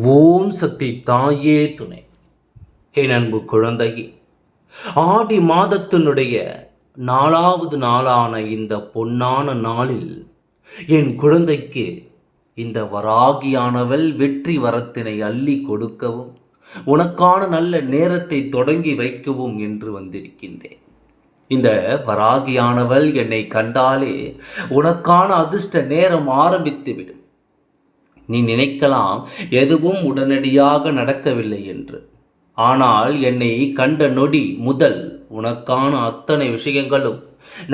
ஓம் சக்தி தாயே துணை. என் அன்பு குழந்தையே ஆடி மாதத்தினுடைய நாலாவது நாளான இந்த பொன்னான நாளில் என் குழந்தைக்கு இந்த வராகியானவள் வெற்றி வரத்தினை அள்ளி கொடுக்கவும் உனக்கான நல்ல நேரத்தை தொடங்கி வைக்கவும் என்று வந்திருக்கின்றேன். இந்த வராகியானவள் என்னை கண்டாலே உனக்கான அதிர்ஷ்ட நேரம் ஆரம்பித்துவிடும். நீ நினைக்கலாம் எதுவும் உடனடியாக நடக்கவில்லை என்று. ஆனால் என்னை கண்ட நொடி முதல் உனக்கான அத்தனை விஷயங்களும்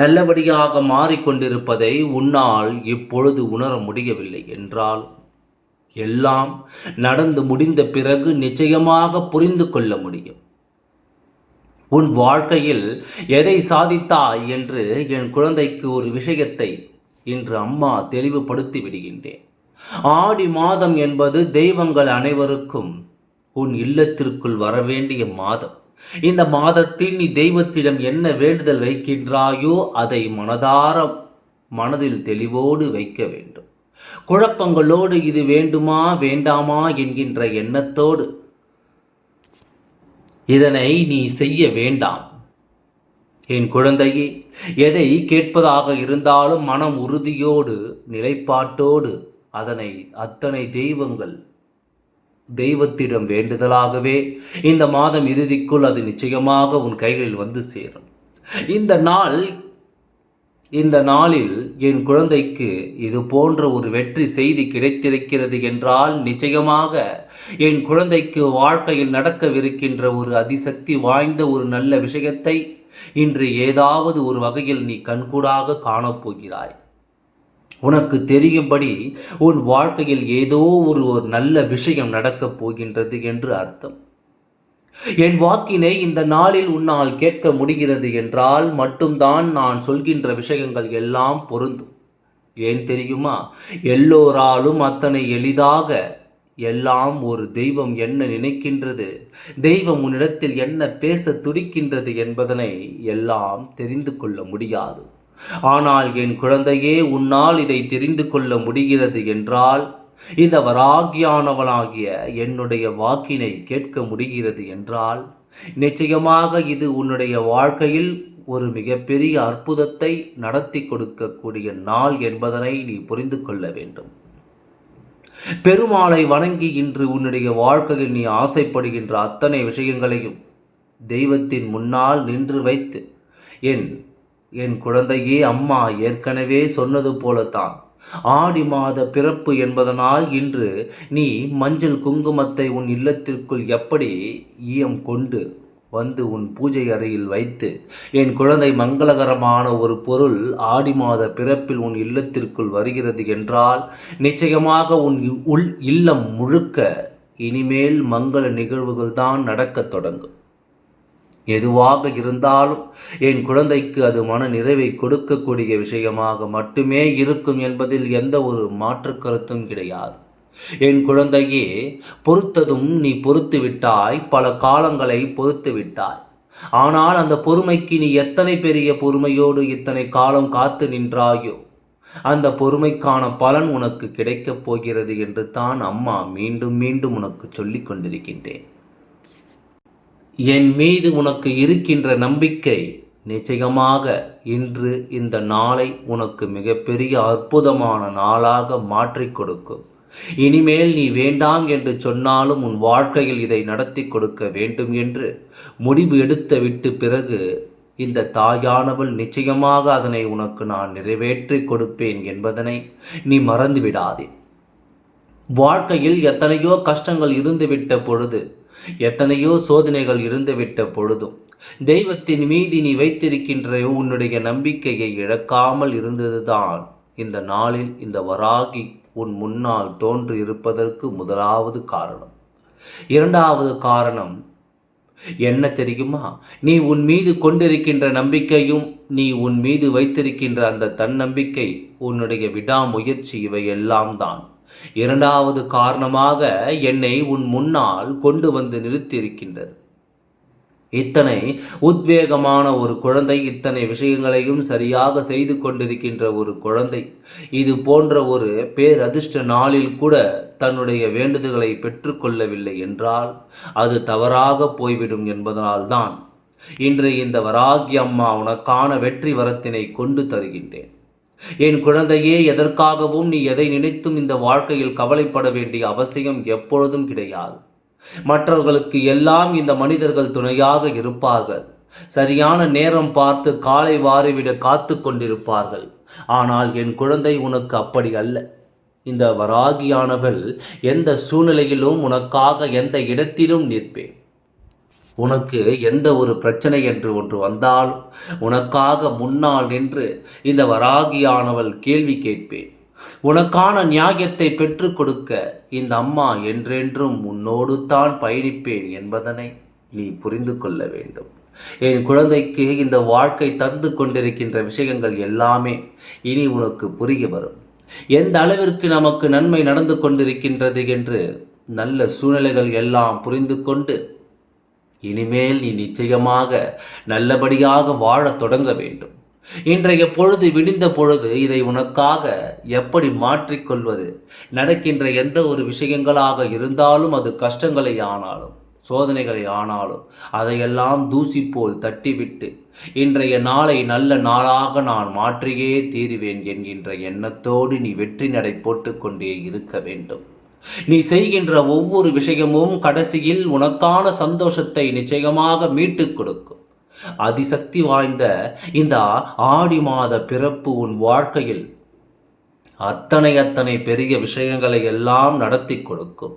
நல்லபடியாக மாறிக்கொண்டிருப்பதை உன்னால் இப்பொழுது உணர முடியவில்லை என்றால் எல்லாம் நடந்து முடிந்த பிறகு நிச்சயமாக புரிந்து கொள்ள முடியும். உன் வாழ்க்கையில் எதை சாதித்தாய் என்று என் குழந்தைக்கு ஒரு விஷயத்தை இன்று அம்மா தெளிவுபடுத்தி விடுகின்றேன். ஆடி மாதம் என்பது தெய்வங்கள் அனைவருக்கும் உன் இல்லத்திற்குள் வரவேண்டிய மாதம். இந்த மாதத்தில் நீ தெய்வத்திடம் என்ன வேண்டுதல் வைக்கின்றாயோ அதை மனதார மனதில் தெளிவோடு வைக்க வேண்டும். குழப்பங்களோடு இது வேண்டுமா வேண்டாமா என்கின்ற எண்ணத்தோடு இதனை நீ செய்ய வேண்டாம். என் குழந்தையே எதை கேட்பதாக இருந்தாலும் மனம் உறுதியோடு நிலைப்பாட்டோடு அதனை அத்தனை தெய்வங்கள் தெய்வத்திடம் வேண்டுதலாகவே இந்த மாதம் இறுதிக்குள் அது நிச்சயமாக உன் கைகளில் வந்து சேரும். இந்த நாள் இந்த நாளில் என் குழந்தைக்கு இது போன்ற ஒரு வெற்றி செய்தி கிடைத்திருக்கிறது என்றால் நிச்சயமாக என் குழந்தைக்கு வாழ்க்கையில் நடக்கவிருக்கின்ற ஒரு அதிசக்தி வாய்ந்த ஒரு நல்ல விஷயத்தை இன்று ஏதாவது ஒரு வகையில் நீ கண்கூடாக காணப்போகிறாய். உனக்கு தெரியும்படி உன் வாழ்க்கையில் ஏதோ ஒரு ஒரு நல்ல விஷயம் நடக்கப் போகின்றது என்று அர்த்தம். என் வாக்கினை இந்த நாளில் உன்னால் கேட்க முடிகிறது என்றால் மட்டும்தான் நான் சொல்கின்ற விஷயங்கள் எல்லாம் பொருந்தும். ஏன் தெரியுமா? எல்லோராலும் அத்தனை எளிதாக எல்லாம் ஒரு தெய்வம் என்ன நினைக்கின்றது? தெய்வம் உன்னிடத்தில் என்ன பேச துடிக்கின்றது என்பதனை எல்லாம் தெரிந்து கொள்ள முடியாது. ஆனால் என் குழந்தையே உன்னால் இதை தெரிந்து கொள்ள முடிகிறது என்றால் இந்த வராகியானவளாகிய என்னுடைய வாக்கினை கேட்க முடிகிறது என்றால் நிச்சயமாக இது உன்னுடைய வாழ்க்கையில் ஒரு மிகப்பெரிய அற்புதத்தை நடத்தி கொடுக்கக்கூடிய நாள் என்பதனை நீ புரிந்து கொள்ள வேண்டும். பெருமாளை வணங்கி இன்று உன்னுடைய வாழ்க்கையில் நீ ஆசைப்படுகின்ற அத்தனை விஷயங்களையும் தெய்வத்தின் முன்னால் நின்று வைத்து என் என் குழந்தையே அம்மா ஏற்கனவே சொன்னது போலத்தான். ஆடி மாத பிறப்பு என்பதனால் இன்று நீ மஞ்சள் குங்குமத்தை உன் இல்லத்திற்குள் எப்படி ஈயம் கொண்டு வந்து உன் பூஜை அறையில் வைத்து என் குழந்தை மங்களகரமான ஒரு பொருள் ஆடி மாத பிறப்பில் உன் இல்லத்திற்குள் வருகிறது என்றால் நிச்சயமாக உன் உள் இல்லம் முழுக்க இனிமேல் மங்கள நிகழ்வுகள் தான் நடக்கத் தொடங்கும். எதுவாக இருந்தாலும் என் குழந்தைக்கு அது மன நிறைவை கொடுக்கக்கூடிய விஷயமாக மட்டுமே இருக்கும் என்பதில் எந்த ஒரு மாற்று கருத்தும் கிடையாது. என் குழந்தையே பொறுத்ததும் நீ பொறுத்து விட்டாய் பல காலங்களை பொறுத்து விட்டாய். ஆனால் அந்த பொறுமைக்கு நீ எத்தனை பெரிய பொறுமையோடு இத்தனை காலம் காத்து நின்றாயோ அந்த பொறுமைக்கான பலன் உனக்கு கிடைக்கப் போகிறது என்று தான் அம்மா மீண்டும் மீண்டும் உனக்கு சொல்லிக் கொண்டிருக்கின்றேன். என் மீது உனக்கு இருக்கின்ற நம்பிக்கை நிச்சயமாக இன்று இந்த நாளை உனக்கு மிகப்பெரிய அற்புதமான நாளாக மாற்றிக் கொடுக்கும். இனிமேல் நீ வேண்டாம் என்று சொன்னாலும் உன் வாழ்க்கையில் இதை நடத்தி கொடுக்க வேண்டும் என்று முடிவு எடுத்த விட்டு பிறகு இந்த தாயானவள் நிச்சயமாக அதனை உனக்கு நான் நிறைவேற்றி கொடுப்பேன் என்பதனை நீ மறந்துவிடாதே. வாழ்க்கையில் எத்தனையோ கஷ்டங்கள் இருந்துவிட்ட பொழுது எத்தனையோ சோதனைகள் இருந்துவிட்ட பொழுதும் தெய்வத்தின் மீது நீ வைத்திருக்கின்ற உன்னுடைய நம்பிக்கையை இழக்காமல் இருந்ததுதான். இந்த நாளில் இந்த வராகி உன் முன்னால் தோன்று இருப்பதற்கு முதலாவது காரணம். இரண்டாவது காரணம் என்ன தெரியுமா? நீ உன் மீது கொண்டிருக்கின்ற நம்பிக்கையும் நீ உன் மீது வைத்திருக்கின்ற அந்த தன்னம்பிக்கை உன்னுடைய விடாமுயற்சி இவையெல்லாம் தான். இரண்டாவது காரணமாக என்னை உன் முன்னால் கொண்டு வந்து நிறுத்தியிருக்கின்றது. இத்தனை உத்வேகமான ஒரு குழந்தை இத்தனை விஷயங்களையும் சரியாக செய்து கொண்டிருக்கின்ற ஒரு குழந்தை இது போன்ற ஒரு பேரதிர்ஷ்ட நாளில் கூட தன்னுடைய வேண்டுதல்களை பெற்றுக்கொள்ளவில்லை என்றால் அது தவறாக போய்விடும் என்பதனால்தான் இன்று இந்த வராகி அம்மா உனக்கான வெற்றி வரத்தினை கொண்டு தருகின்றேன். என் குழந்தையே எதற்காகவும் நீ எதை நினைத்தும் இந்த வாழ்க்கையில் கவலைப்பட வேண்டிய அவசியம் எப்பொழுதும் கிடையாது. மற்றவர்களுக்கு எல்லாம் இந்த மனிதர்கள் துணையாக இருப்பார்கள். சரியான நேரம் பார்த்து காலை வாரிவிட காத்து கொண்டிருப்பார்கள். ஆனால் என் குழந்தை உனக்கு அப்படி அல்ல. இந்த வராகியானவள் எந்த சூழ்நிலையிலும் உனக்காக எந்த இடத்திலும் நிற்பேன். உனக்கு எந்த ஒரு பிரச்சனை என்று ஒன்று வந்தால் உனக்காக முன்னால் நின்று இந்த வராகியானவள் கேள்வி கேட்பேன். உனக்கான நியாயத்தை பெற்றுக் கொடுக்க இந்த அம்மா என்றென்றும் உன்னோடு தான் பயணிப்பேன் என்பதனை நீ புரிந்து கொள்ள வேண்டும். என் குழந்தைக்கு இந்த வாழ்க்கை தந்து கொண்டிருக்கின்ற விஷயங்கள் எல்லாமே இனி உனக்கு புரிய வரும். எந்த அளவிற்கு நமக்கு நன்மை நடந்து கொண்டிருக்கின்றது என்று நல்ல சூழ்நிலைகள் எல்லாம் புரிந்து கொண்டு இனிமேல் நீ நிச்சயமாக நல்லபடியாக வாழத் தொடங்க வேண்டும். இன்றைய பொழுது விடிந்த பொழுது இதை உனக்காக எப்படி மாற்றிக்கொள்வது நடக்கின்ற எந்த ஒரு விஷயங்களாக இருந்தாலும் அது கஷ்டங்களை ஆனாலும் சோதனைகளை ஆனாலும் அதையெல்லாம் தூசி போல் தட்டிவிட்டு இன்றைய நாளை நல்ல நாளாக நான் மாற்றியே தீருவேன் என்கின்ற எண்ணத்தோடு நீ வெற்றி நடை போட்டுக்கொண்டே இருக்க வேண்டும். நீ செய்கின்ற ஒவ்வொரு விஷயமும் கடைசியில் உனக்கான சந்தோஷத்தை நிச்சயமாக மீட்டுக் கொடுக்கும். அதிசக்தி வாய்ந்த இந்த ஆடி மாத பிறப்பு உன் வாழ்க்கையில் அத்தனை அத்தனை பெரிய விஷயங்களை எல்லாம் நடத்தி கொடுக்கும்.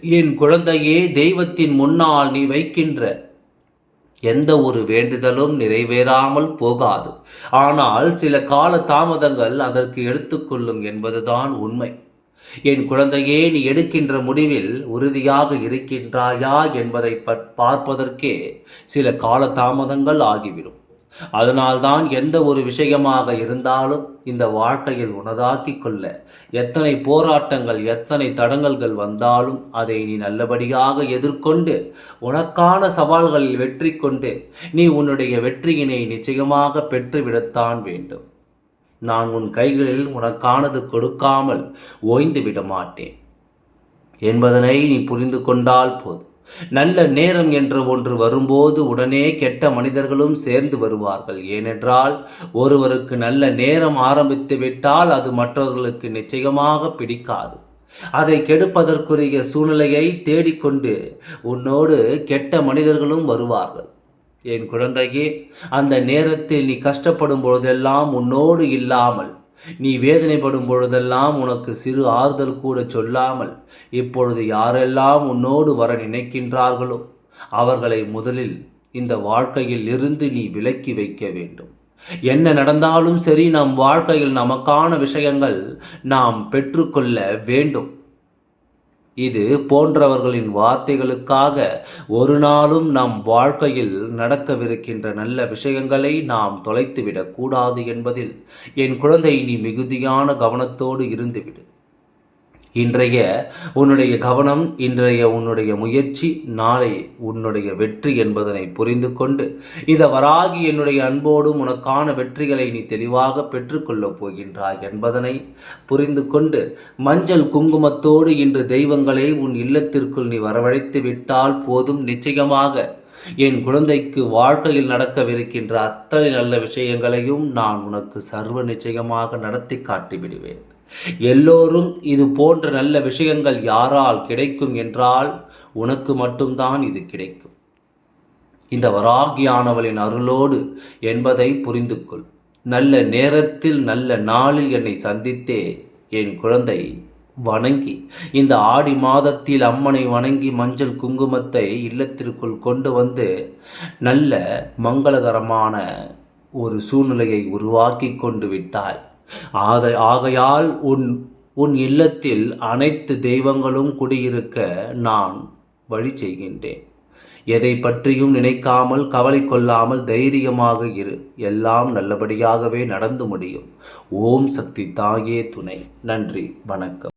என் குழந்தையே தெய்வத்தின் முன்னால் நீ வைக்கின்ற எந்த ஒரு வேண்டுதலும் நிறைவேறாமல் போகாது. ஆனால் சில கால தாமதங்கள் அதற்கு எடுத்துக்கொள்ளும் என்பதுதான் உண்மை. என் குழந்தையே நீ எடுக்கின்ற முடிவில் உறுதியாக இருக்கின்றாயா என்பதை பார்ப்பதற்கே சில கால தாமதங்கள் ஆகிவிடும். அதனால்தான் எந்த ஒரு விஷயமாக இருந்தாலும் இந்த வாழ்க்கையில் உனதாக்கி கொள்ள எத்தனை போராட்டங்கள் எத்தனை தடங்கல்கள் வந்தாலும் அதை நீ நல்லபடியாக எதிர்கொண்டு உனக்கான சவால்களில் வெற்றி கொண்டு நீ உன்னுடைய வெற்றியினை நிச்சயமாக பெற்றுவிடத்தான் வேண்டும். நான் உன் கைகளில் உனக்கானது கொடுக்காமல் ஓய்ந்து விட மாட்டேன். என்பதனை நீ புரிந்து கொண்டால் போதும். நல்ல நேரம் என்ற ஒன்று வரும்போது உடனே கெட்ட மனிதர்களும் சேர்ந்து வருவார்கள். ஏனென்றால் ஒருவருக்கு நல்ல நேரம் ஆரம்பித்து விட்டால் அது மற்றவர்களுக்கு நிச்சயமாக பிடிக்காது. அதை கெடுப்பதற்குரிய சூழ்நிலையை தேடிக்கொண்டு உன்னோடு கெட்ட மனிதர்களும் வருவார்கள். என் குழந்தையே அந்த நேரத்தில் நீ கஷ்டப்படும் பொழுதெல்லாம் உன்னோடு இல்லாமல் நீ வேதனைப்படும் பொழுதெல்லாம் உனக்கு சிறு ஆறுதல் கூட சொல்லாமல் இப்பொழுது யாரெல்லாம் உன்னோடு வர நினைக்கின்றார்களோ அவர்களை முதலில் இந்த வாழ்க்கையில் இருந்து நீ விலக்கி வைக்க வேண்டும். என்ன நடந்தாலும் சரி நம் வாழ்க்கையில் நமக்கான விஷயங்கள் நாம் பெற்றுக்கொள்ள வேண்டும். இது போன்றவர்களின் வார்த்தைகளுக்காக ஒரு நாளும் நம் வாழ்க்கையில் நடக்கவிருக்கின்ற நல்ல விஷயங்களை நாம் தொலைத்துவிடக் கூடாது என்பதில் என் குழந்தை நீ மிகுதியான கவனத்தோடு இருந்துவிடு. இன்றைய உன்னுடைய கவனம் இன்றைய உன்னுடைய முயற்சி நாளை உன்னுடைய வெற்றி என்பதனை புரிந்து கொண்டு இந்த வராகி என்னுடைய அன்போடும் உனக்கான வெற்றிகளை நீ தெளிவாக பெற்றுக்கொள்ளப் போகின்றாய் என்பதனை புரிந்து கொண்டு மஞ்சள் குங்குமத்தோடு இன்று தெய்வங்களை உன் இல்லத்திற்குள் நீ வரவழைத்து விட்டால் போதும் நிச்சயமாக என் குழந்தைக்கு வாழ்க்கையில் நடக்கவிருக்கின்ற அத்தனை நல்ல விஷயங்களையும் நான் உனக்கு சர்வ நிச்சயமாக நடத்தி காட்டிவிடுவேன். எல்லோரும் இது போன்ற நல்ல விஷயங்கள் யாரால் கிடைக்கும் என்றால் உனக்கு மட்டும்தான் இது கிடைக்கும். இந்த வராகியானவளின் அருளோடு என்பதை புரிந்து கொள் நல்ல நேரத்தில் நல்ல நாளில் என்னை சந்தித்தே என் குழந்தை வணங்கி இந்த ஆடி மாதத்தில் அம்மனை வணங்கி மஞ்சள் குங்குமத்தை இல்லத்திற்குள் கொண்டு வந்து நல்ல மங்களகரமான ஒரு சூழ்நிலையை உருவாக்கி கொண்டு விட்டாய். ஆதை ஆகையால் உன் உன் இல்லத்தில் அனைத்து தெய்வங்களும் குடியிருக்க நான் வழி செய்கின்றேன். எதை பற்றியும் நினைக்காமல் கவலை கொள்ளாமல் தைரியமாக இரு. எல்லாம் நல்லபடியாகவே நடந்து முடியும். ஓம் சக்தி தாயே துணை. நன்றி வணக்கம்.